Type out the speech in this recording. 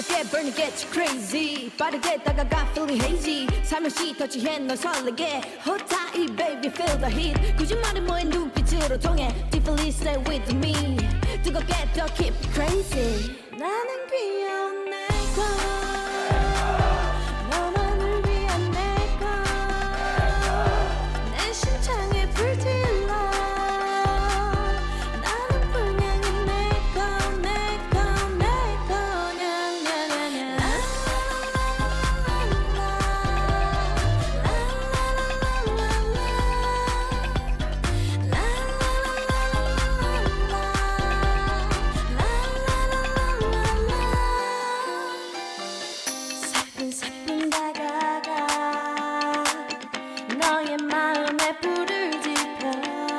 뜨겁게 burn it get you crazy 빠르게 다가가 feeling hazy 살며시 터치해 널 설레게 Hold tight baby feel the heat 말해 뭐해 눈빛으로 통해 Deeply stay with me 뜨겁게 더 keep crazy 나는 귀여운 time.